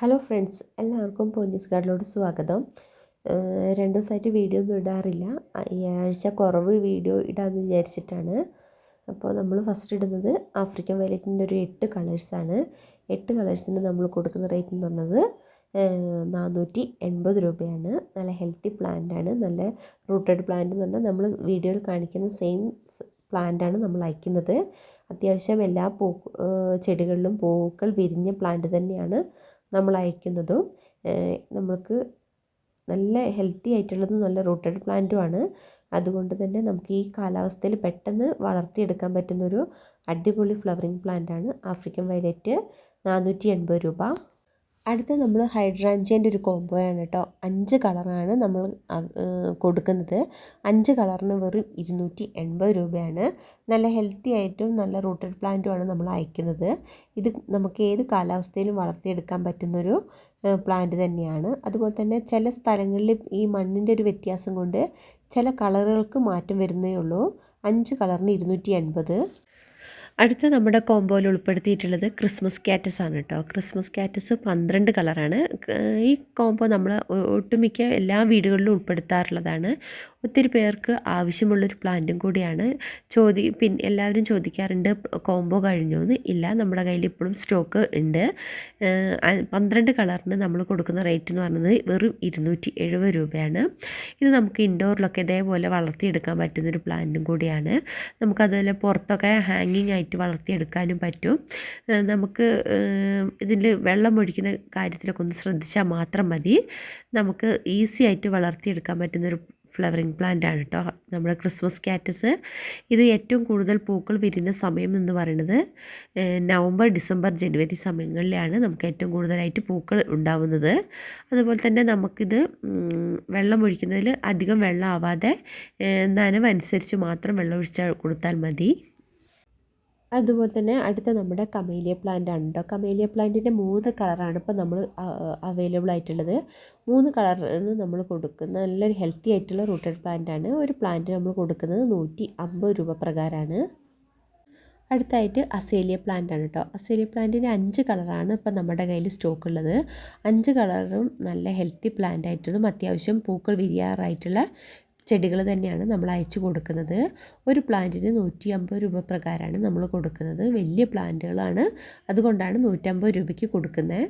Hello friends എല്ലാവർക്കും police ഗാർഡിലോട് സ്വാഗതം. രണ്ട് ദിവസമായിട്ട് വീഡിയോ ഒന്നും ഇടാറില്ല. ഈ ആഴ്ച കുറവ് വീഡിയോ ഇടാമെന്ന് വിചാരിച്ചിട്ടാണ്. അപ്പോൾ നമ്മൾ ഫസ്റ്റ് ഇടുന്നത് ആഫ്രിക്കൻ വയലറ്റിന്റെ ഒരു എട്ട് കളേഴ്സാണ്. എട്ട് കളേഴ്സിന് നമ്മൾ കൊടുക്കുന്ന റേറ്റ് എന്ന് പറഞ്ഞത് നാനൂറ്റി എൺപത് രൂപയാണ്. നല്ല ഹെൽത്തി പ്ലാന്റാണ്. നല്ല റൂട്ടഡ് പ്ലാന്റ് എന്ന് പറഞ്ഞാൽ നമ്മൾ വീഡിയോയിൽ കാണിക്കുന്ന സെയിം പ്ലാന്റാണ് നമ്മൾ അയക്കുന്നത്. അത്യാവശ്യം എല്ലാ പൂ ചെടികളിലും പൂക്കൾ വിരിഞ്ഞ പ്ലാന്റ് തന്നെയാണ്. നമ്മൾ അയക്കുന്നതും നമ്മൾക്ക് നല്ല ഹെൽത്തി ആയിട്ടുള്ളതും നല്ല റൂട്ടഡ് പ്ലാന്റുമാണ്. അതുകൊണ്ട് തന്നെ നമുക്ക് ഈ കാലാവസ്ഥയിൽ പെട്ടെന്ന് വളർത്തിയെടുക്കാൻ പറ്റുന്നൊരു അടിപൊളി ഫ്ലവറിങ് പ്ലാന്റാണ് ആഫ്രിക്കൻ വയലറ്റ് നാനൂറ്റി എൺപത് രൂപ. അടുത്ത നമ്മൾ ഹൈഡ്രാഞ്ചേന്റെ ഒരു കോംബോയാണ് കേട്ടോ. അഞ്ച് കളറാണ് നമ്മൾ കൊടുക്കുന്നത്. അഞ്ച് കളറിന് വെറും ഇരുന്നൂറ്റി എൺപത് രൂപയാണ്. നല്ല ഹെൽത്തി ആയിട്ടും നല്ല റൂട്ടഡ് പ്ലാന്റുമാണ് നമ്മൾ അയക്കുന്നത്. ഇത് നമുക്ക് ഏത് കാലാവസ്ഥയിലും വളർത്തിയെടുക്കാൻ പറ്റുന്നൊരു പ്ലാന്റ് തന്നെയാണ്. അതുപോലെ തന്നെ ചില സ്ഥലങ്ങളിൽ ഈ മണ്ണിന്റെ ഒരു വ്യത്യാസം കൊണ്ട് ചില കളറുകൾക്ക് മാറ്റം വരുന്നേ ഉള്ളൂ. അഞ്ച് കളറിന് ഇരുന്നൂറ്റി എൺപത് അടുത്ത നമ്മുടെ കോംബോയിൽ ഉൾപ്പെടുത്തിയിട്ടുള്ളത് ക്രിസ്മസ് കാറ്റസ് ആണ് കേട്ടോ ക്രിസ്മസ് കാറ്റസ് പന്ത്രണ്ട് കളറാണ് ഈ കോംബോ നമ്മൾ ഒട്ടുമിക്ക എല്ലാ വീടുകളിലും ഉൾപ്പെടുത്താറുള്ളതാണ്. ഒത്തിരി പേർക്ക് ആവശ്യമുള്ളൊരു പ്ലാന്റും കൂടിയാണ്. ചോദി പിൻ എല്ലാവരും ചോദിക്കാറുണ്ട് കോംബോ കഴിഞ്ഞോ എന്ന് ഇല്ല നമ്മുടെ കയ്യിൽ ഇപ്പോഴും സ്റ്റോക്ക് ഉണ്ട്. പന്ത്രണ്ട് കളറിന് നമ്മൾ കൊടുക്കുന്ന റേറ്റ് എന്ന് പറയുന്നത് വെറും ഇരുന്നൂറ്റി എഴുപത് രൂപയാണ്. ഇത് നമുക്ക് ഇൻഡോറിലൊക്കെ ഇതേപോലെ വളർത്തിയെടുക്കാൻ പറ്റുന്നൊരു പ്ലാന്റും കൂടിയാണ്. നമുക്കതുപോലെ പുറത്തൊക്കെ ഹാങ്ങിങ് ആയിട്ട് വളർത്തിയെടുക്കാനും പറ്റും. നമുക്ക് ഇതിൽ വെള്ളം ഒഴിക്കുന്ന കാര്യത്തിലൊക്കെ ഒന്ന് ശ്രദ്ധിച്ചാൽ മാത്രം മതി. നമുക്ക് ഈസി ആയിട്ട് വളർത്തിയെടുക്കാൻ പറ്റുന്നൊരു ഫ്ലവറിങ് പ്ലാന്റ് ആണ് കേട്ടോ നമ്മുടെ ക്രിസ്മസ് കാറ്റസ്. ഇത് ഏറ്റവും കൂടുതൽ പൂക്കൾ വിരിയുന്ന സമയം എന്ന് പറയുന്നത് നവംബർ ഡിസംബർ ജനുവരി സമയങ്ങളിലാണ് നമുക്ക് ഏറ്റവും കൂടുതലായിട്ട് പൂക്കൾ ഉണ്ടാവുന്നത്. അതുപോലെ തന്നെ നമുക്കിത് വെള്ളം ഒഴിക്കുന്നതിൽ അധികം വെള്ളം ആവാതെ നനവനുസരിച്ച് മാത്രം വെള്ളം ഒഴിച്ചാൽ കൊടുത്താൽ മതി. അതുപോലെ തന്നെ അടുത്ത നമ്മുടെ കമേലിയ പ്ലാന്റ് ആണ് കേട്ടോ കമേലിയ പ്ലാന്റിന്റെ മൂന്ന് കളറാണ് ഇപ്പോൾ നമ്മൾ അവൈലബിൾ ആയിട്ടുള്ളത്. മൂന്ന് കളറാണ് നമ്മൾ കൊടുക്കുന്ന നല്ലൊരു ഹെൽത്തി ആയിട്ടുള്ള റൂട്ടഡ് പ്ലാന്റ് ആണ്. ഒരു പ്ലാന്റ് നമ്മൾ കൊടുക്കുന്നത് നൂറ്റി അമ്പത് രൂപ പ്രകാരമാണ് അടുത്തായിട്ട് അസേലിയ പ്ലാന്റ് ആണ് കേട്ടോ അസേലിയ പ്ലാന്റിന്റെ അഞ്ച് കളറാണ് ഇപ്പം നമ്മുടെ കയ്യിൽ സ്റ്റോക്ക് ഉള്ളത്. അഞ്ച് കളറും നല്ല ഹെൽത്തി പ്ലാന്റ് ആയിട്ടുള്ളതും അത്യാവശ്യം പൂക്കൾ വിരിയാറായിട്ടുള്ള ചെടികൾ തന്നെയാണ് നമ്മൾ അയച്ചു കൊടുക്കുന്നത്. ഒരു പ്ലാന്റിന് നൂറ്റി അമ്പത് രൂപ പ്രകാരമാണ് നമ്മൾ കൊടുക്കുന്നത്. വലിയ പ്ലാന്റുകളാണ്. അതുകൊണ്ടാണ് നൂറ്റമ്പത് രൂപയ്ക്ക് കൊടുക്കുന്നത്.